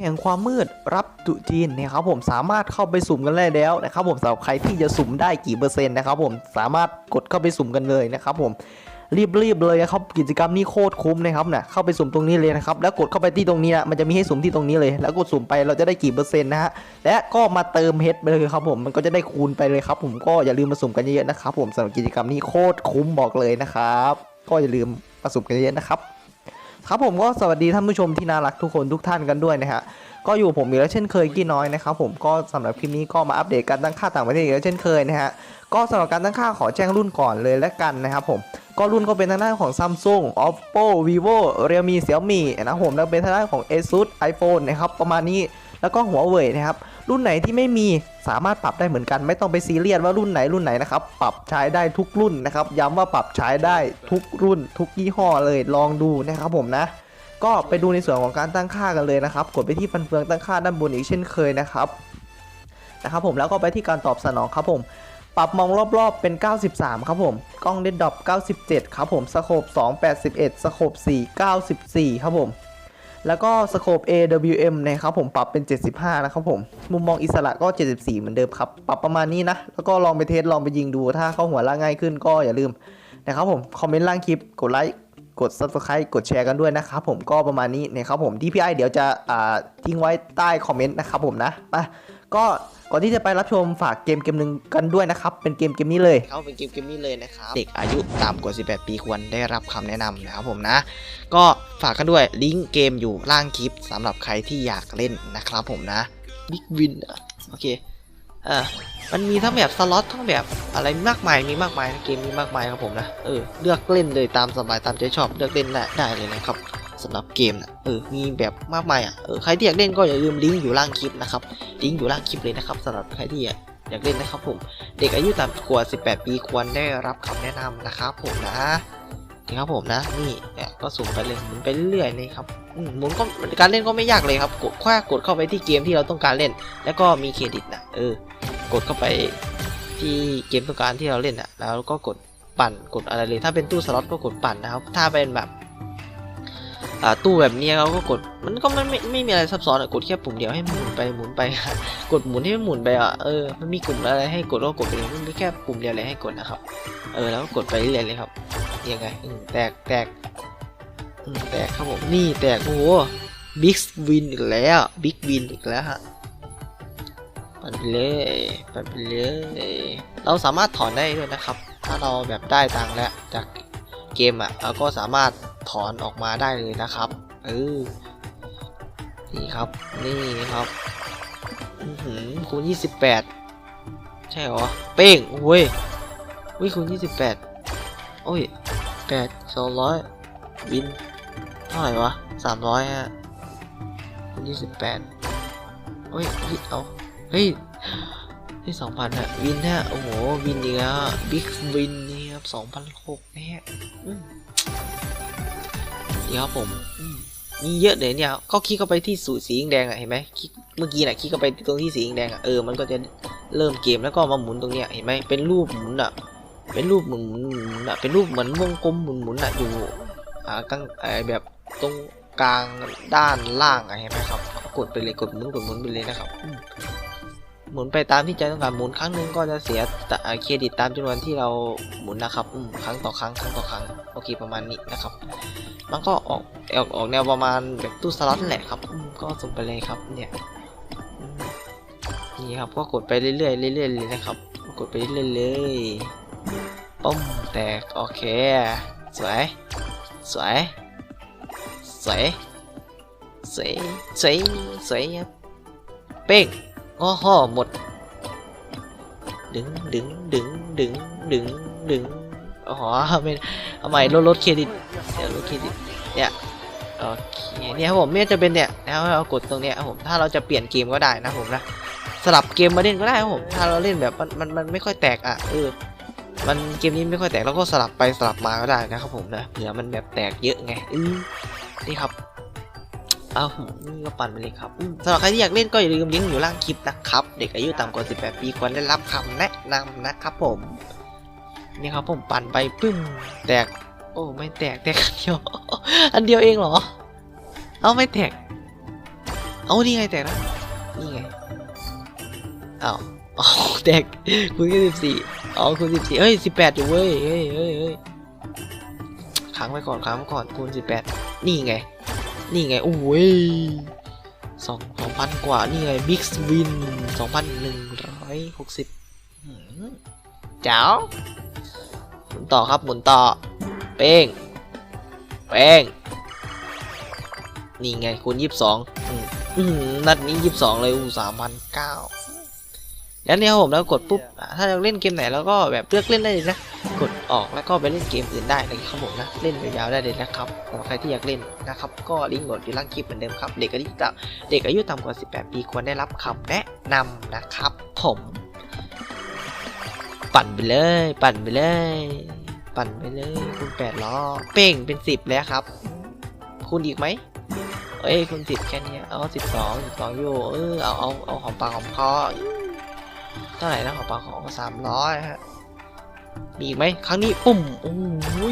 แห่งความมืดรับตุจีนนะครับผมสามารถเข้าไปสุ่มกันได้แล้วนะครับผมสำหรับใครที่จะสุ่มได้กี่เปอร์เซ็นต์นะครับผมสามารถกดเข้าไปสุ่มกันเลยนะครับผมรีบๆเลยนะครับกิจกรรมนี้โคตรคุ้มนะครับเนี่ยเข้าไปสุ่มตรงนี้เลยนะครับแล้วกดเข้าไปที่ตรงนี้นะมันจะมีให้สุ่มที่ตรงนี้เลย แล้วกดสุ่มไปเราจะได้กี่เปอร์เซ็นต์นะฮะและก็มาเติมเพชรไปเลยครับผมมันก็จะได้คูณไปเลยครับผมก็อย่าลืมมาสุ่มกันเยอะๆนะครับผมสำหรับกิจกรรมนี้โคตรคุ้มบอกเลยนะครับก็อย่าลืมมาสุ่มกันเยอะๆนะครับ ครับผมก็สวัสดีท่านผู้ชมที่น่ารักทุกคนทุกท่านกันด้วยนะฮะก็อยู่ผมอีกแล้วเช่นเคยกี้น้อยนะครับผมก็สำหรับคลิปนี้ก็มาอัปเดตการตั้งค่าต่างประเทศอีกแล้วเช่นเคยนะฮะก็สำหรับการตั้งค่าขอแจ้งรุ่นก่อนเลยและกันนะครับผมก็รุ่นก็เป็นทางด้านของ Samsung Oppo Vivo Realme Xiaomi นะครับผมแล้วเป็นทางด้านของ ASUS iPhone นะครับประมาณนี้ แล้วก็หัวเว่ยนะครับรุ่นไหนที่ไม่มีสามารถปรับได้เหมือนกัน ไม่ต้องไปซีเรียสว่ารุ่นไหนรุ่นไหนนะครับปรับใช้ได้ทุกรุ่นนะครับย้ำว่าปรับใช้ได้ทุกรุ่น ทุกยี่ห้อเลยลองดูนะครับผมนะ ก็ไปดูในส่วนของการตั้งค่ากันเลยนะครับ กดไปที่ฟันเฟืองตั้งค่าด้านบนอีกเช่นเคยนะครับนะครับผมแล้วก็ไปที่การตอบสนองครับผมปรับมองรอบๆเป็น 93 ครับผม กล้องเดดดอป97 ครับผม สโคป281 สโคป4 94 ครับผม แล้วก็สโคป AWM นะครับผมปรับเป็น 75 นะครับผม มุมมองอิสระก็ 74 เหมือนเดิมครับ ปรับประมาณนี้นะ แล้วก็ลองไปเทสลองไปยิงดู ถ้าเข้าหัวล่างง่ายขึ้นก็อย่าลืมนะครับผม คอมเมนต์ล่างคลิป กดไลค์ กด subscribe กดแชร์กันด้วยนะครับผม ก็ประมาณนี้นะครับผม DPI เดี๋ยวจะอ่าทิ้งไว้ใต้คอมเมนต์นะครับผมนะ ไป ก็ก่อนที่จะไปรับชมฝากเกมเกมหนึ่งกันด้วยนะครับ เป็นเกมเกมนี้เลย เขาเป็นเกมเกมนี้เลยนะครับ เด็กอายุต่ำกว่า 18 ปีควรได้รับคำแนะนำนะครับผมนะ ก็ฝากกันด้วยลิงก์เกมอยู่ล่างคลิปสำหรับใครที่อยากเล่นนะครับผมนะบิ๊กวินโอเคเออมันมีทั้งแบบสล็อตทั้งแบบอะไรมากมายมีมากมายนะเกมมีมากมายครับผมนะเออเลือกเล่นเลยตามสบายตามใจชอบเลือกเล่นได้ได้เลยนะครับ สำหรับเกมนะเออมีแบบมากมายอะเออใครที่อยากเล่นก็อย่าลืมลิงก์อยู่ล่างคลิปนะครับลิงก์อยู่ล่างคลิปเลยนะครับสำหรับใครที่อยากเล่นนะครับผมเด็กอายุต่ำกว่า 18 ปีควรได้รับคำแนะนำนะครับผมนะนี่ครับผมนะนี่เนี่ยก็สุ่มไปเลยหมุนไปเรื่อยๆเลยครับอืมหมุนก็การเล่นก็ไม่ยากเลยครับกดแค่กดเข้าไปที่เกมที่เราต้องการเล่น แล้วก็มีเครดิตนะเออกดเข้าไปที่เกมต้องการที่เราเล่นอะ แล้วก็กดปั่นกดอะไรเลย ถ้าเป็นตู้สล็อตก็กดปั่นนะครับ ถ้าเป็นแบบ ตู้แบบนี้เราก็กดมันก็ไม่ไม่ไม่มีอะไรซับซ้อนอะกดแค่ปุ่มเดียวให้หมุนไปหมุนไป กดหมุนให้มันหมุนไปอะเออมันมีกลุ่มอะไรให้กดก็กดไปเลยมันมีแค่ปุ่มเดียวเลยให้กดนะครับ เออแล้วก็กดไปเรื่อยๆเลยครับยังไงอืมแตกแตกอืมแตกครับผมนี่แตกโอ้โหบิ๊กวินอีกแล้วบิ๊กวินอีกแล้วฮะันไปเลยปันไปเลย เราสามารถถอนได้ด้วยนะครับ ถ้าเราแบบได้ตังค์แล้วจากเกมอะ เราก็สามารถ ถอนออกมาได้เลยนะครับ เออ นี่ครับ นี่ครับหือคูณยี่สิบแปดใช่หรอ เป้งโอ้ยวิคูณยี่สิบแปดโอ้ยแปดสองร้อยวิน เท่าไหร่วะสามร้อยฮะคูณยี่สิบแปดโอ้ยเฮ้ยเอาเฮ้ยที่สองพันฮะวินฮะโอ้โหวินอีกแล้วบิ๊กวินนี่ครับสองพันหกนะฮะ นี่ครับผมอืมมีเยอะเลยเนี่ยก็คลิกเข้าไปที่สูตรสีแดงอะเห็นไหมคลิกเมื่อกี้น่ะคลิกเข้าไปตรงที่สีแดงอะเออมันก็จะเริ่มเกมแล้วก็มาหมุนตรงเนี้ยเห็นไหมเป็นรูปหมุนอะ เป็นรูปหมุนหมุนหมุนอะเป็นรูปเหมือนวงกลมหมุนหมุนอะอยู่อ่ากลางไอแบบตรงกลางด้านล่างอะเห็นไหมครับก็กดไปเลยกดหมุนกดหมุนไปเลยนะครับอืม หมุนไปตามที่ใจต้องการหมุนครั้งหนึ่งก็จะเสียเครดิตตามจำนวนที่เราหมุนนะครับครั้งต่อครั้งครั้งต่อครั้งโอเคประมาณนี้นะครับ มันก็ออกออกออกแนวประมาณแบบตู้สล็อตแหละครับก็ส่งไปเลยครับเนี่ยนี่ครับก็กดไปเรื่อยๆเรื่อยๆเลยนะครับ กดไปเรื่อยๆเลยปุ้มแตกโอเค สวย สวย สวย สวย สวยสวยครับเป้ง อ้โหหมด ดึงดึงดึงดึงดึงดึงอ๋อไม่เอาใหม่ลดลดเครดิตเดี๋ยวลดเครดิตเนี่ยโอเคเนี่ยครับผมเนี่ยจะเป็นเนี่ยนะครับเรากดตรงเนี้ยครับผมถ้าเราจะเปลี่ยนเกมก็ได้นะผมนะสลับเกมมาเล่นก็ได้ครับผมถ้าเราเล่นแบบมันมันมันไม่ค่อยแตกอะเออมันเกมนี้ไม่ค่อยแตกเราก็สลับไปสลับมาก็ได้นะครับผมนะเผื่อมันแบบแตกเยอะไงอือนี่ครับ เอานี่ก็ปั่นไปเลยครับสำหรับใครที่อยากเล่นก็อย่าลืมลิงก์อยู่ล่างคลิปนะครับ เด็กอายุต่ำกว่า 18 ปีควรได้รับคำแนะนำนะครับผม นี่ครับผมปั่นไปปึ้มแตก โอ้ไม่แตกแตกอันเดียว อันเดียวเองเหรอ เอาไม่แตก เอานี่ไงแตกแล้วนี่ไงเอ้าวอ๋อแตกคุณแค่สิบสี่อ๋อคุณสิบสี่เอ้ยสิบแปดอยู่เว้ยเฮ้ยเฮ้ยเฮ้ยค้างไว้ก่อนค้างไว้ก่อนคูณสิบแปดนี่ไง นี่ไง โอ้ยสองสองพันกว่า นี่ไงบิ๊กวินสองพันหนึ่งร้อยหกสิบเจ้าหมุนต่อครับ หมุนต่อ เป้ง เป้ง นี่ไงคูณยี่สิบสองนัดนี้ยี่สิบสองเลยอู้สามพันเก้า แล้วเนี่ยผมแล้วกดปุ๊บถ้าเราเล่นเกมไหนแล้วก็แบบเลือกเล่นได้เลยนะกดออกแล้วก็ไปเล่นเกมอื่นได้นะครับผมนะเล่นยาวๆได้เลยนะครับสำหรับใครที่อยากเล่นนะครับก็ลิงก์โหลดอยู่ล่างคลิปเหมือนเดิมครับ เด็กอายุต่ำเด็กอายุต่ำกว่า 18 ปีควรได้รับคำแนะนำนะครับ ผม ปั่นไปเลย ปั่นไปเลย ปั่นไปเลยคุณแปดล้อเป้งเป็นสิบแล้วครับ คุณอีกไหมเอ้ยคุณสิบแค่นี้เอาสิบสองสิบสองอยู่เออเอาเอาเอาของปากของคอ เท่าไหร่นะของปาของสามร้อยฮะ มีอีกไหมครั้งนี้ปุ่มโอ้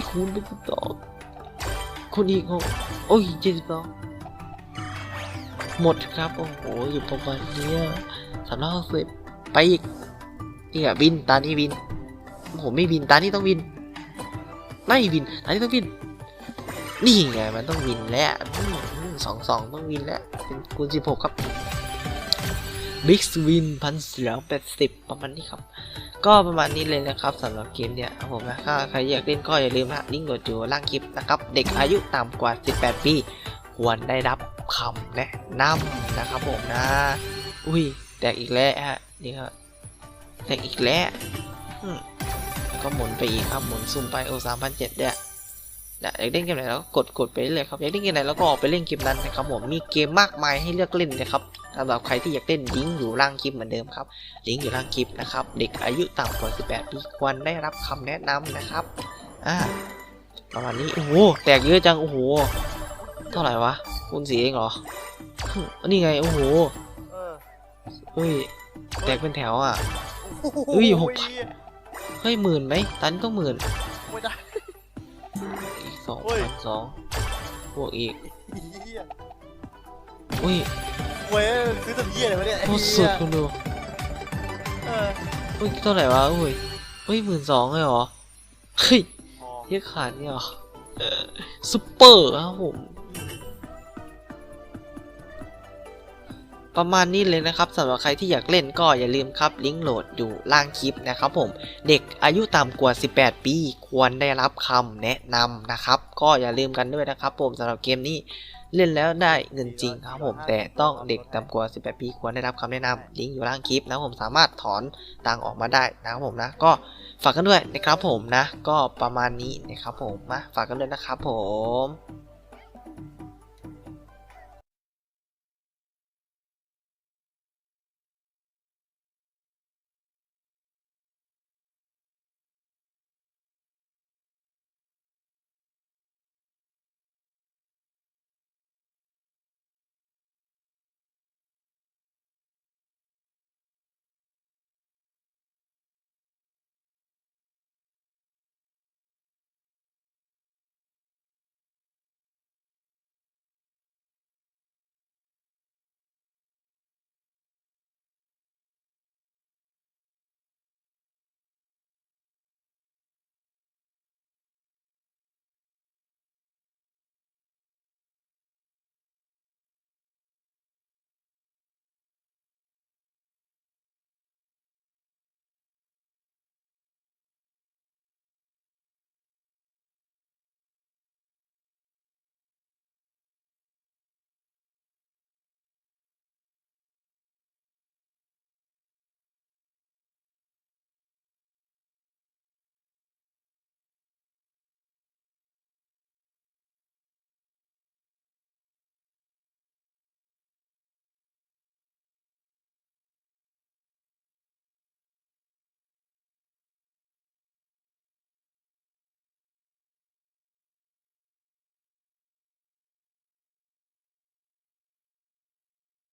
ยคูณเป็นสิบสองคูณอีกโอ้โอ้ยเจ็ดสิบสองหมดครับ โอ้โห อยู่ประมาณนี้สามร้อยหกสิบไปอีกนี่อะบิน ตานี้บินผมไม่บิน ตานี้ต้องบิน ไม่บิน ตานี้ต้องบิน นี่ไง มันต้องบินแล้วสองสองต้องบินแล้ว เป็นคูณสิบหกครับ บิ๊กสวินพันเสือแปดสิบประมาณนี้ครับ ก็ประมาณนี้เลยนะครับสำหรับเกมเนี่ยผมนะถ้าใครอยากเล่นก็อย่าลืมนะลิงก์โหลดอยู่ล่างคลิปนะครับ เด็กอายุต่ำกว่า 18 ปี ควรได้รับคำแนะนำนะครับผมนะ อุ้ยแตกอีกแล้วฮะนี่ครับแตกอีกแล้วอืมแล้วก็หมุนไปอีกครับหมุนซุ่มไปโอสามพันเจ็ดเนี่ย อยากเล่นเกมไหนแล้วก็กดกดไปเลยครับอยากเล่นเกมไหนแล้วก็ออกไปเล่นเกมนั้นนะครับผมมีเกมมากมายให้เลือกเล่นนะครับสำหรับใครที่อยากเล่นลิงก์อยู่ล่างคลิปเหมือนเดิมครับลิงก์อยู่ล่างคลิปนะครับเด็กอายุต่ำกว่า 18 ปีควรได้รับคำแนะนำนะครับอ่าประมาณนี้โอ้โหแตกเยอะจังโอ้โหเท่าไหร่วะคูณสีเองเหรอฮึนี่ไงโอ้โหเฮ้ยแตกเป็นแถวอะเฮ้ยหกพันเฮ้ยหมื่นไหมตันต้องหมื่นไม่ได้ สองเฮ้ยพันสองบวกอีกเหี้ยอุ้ยเว้ยซื้อตัวเหี้ยอะไรวะเนี่ยโคตรสุดคุณดูเออเฮ้ยเท่าไหร่วะเฮ้ยเฮ้ยหมื่นสองเลยเหรอเฮ้ยพอเยอะขาดเนี่ยเหรอเออซุปเปอร์ครับผม ประมาณนี้เลยนะครับสำหรับใครที่อยากเล่นก็อย่าลืมครับลิงก์โหลดอยู่ล่างคลิปนะครับผมเด็กอายุต่ำกว่า 18 ปี ควรได้รับคำแนะนำนะครับ ก็อย่าลืมกันด้วยนะครับ ผมสำหรับเกมนี้เล่นแล้วได้เงินจริงครับผมแต่ต้องเด็กต่ำกว่า 18 ปีควรได้รับคำแนะนำลิงก์อยู่ล่างคลิปนะผมสามารถถอนตังออกมาได้นะครับผมนะ ก็ฝากกันด้วยนะครับผมนะ ก็ประมาณนี้นะครับผมมาฝากกันด้วยนะครับผม